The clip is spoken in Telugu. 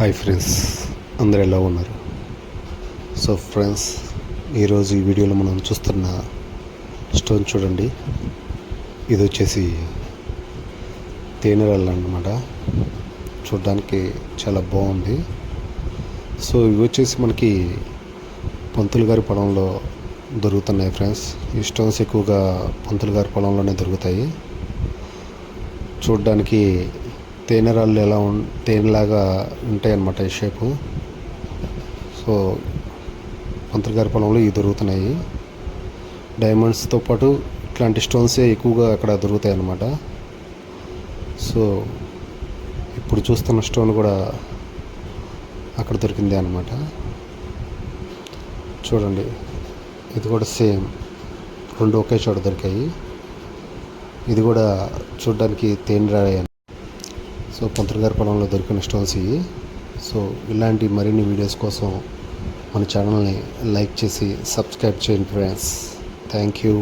హాయ్ ఫ్రెండ్స్ అందరు ఎలా ఉన్నారు? సో ఫ్రెండ్స్ ఈరోజు ఈ వీడియోలో మనం చూస్తున్న స్టోన్ చూడండి. ఇది వచ్చేసి తేనెరల్ అనమాట చూడడానికి చాలా బాగుంది. సో ఇవి వచ్చేసి మనకి పంతులు గారి పొలంలో దొరుకుతున్నాయి ఫ్రెండ్స్. ఈ స్టోన్స్ ఎక్కువగా పంతులు గారి పొలంలోనే దొరుకుతాయి. చూడడానికి తేనె రాళ్ళు ఎలా ఉం తేనెలాగా ఉంటాయన్నమాట ఈ షేపు. సో పంతులు గారి పొలంలో ఇవి దొరుకుతున్నాయి. డైమండ్స్తో పాటు ఇట్లాంటి స్టోన్సే ఎక్కువగా అక్కడ దొరుకుతాయి అన్నమాట సో ఇప్పుడు చూస్తున్న స్టోన్ కూడా అక్కడ దొరికింది అనమాట చూడండి ఇది కూడా సేమ్. రెండు ఒకే చోట దొరికాయి. ఇది కూడా చూడడానికి తేనె సో పంతులు గారి పొలంలో దొరికిన స్టోన్స్ ఇవి. సో ఇలాంటి మరిన్ని వీడియోస్ కోసం మన ఛానల్ని లైక్ చేసి సబ్స్క్రైబ్ చేయండి ఫ్రెండ్స్. Thank you.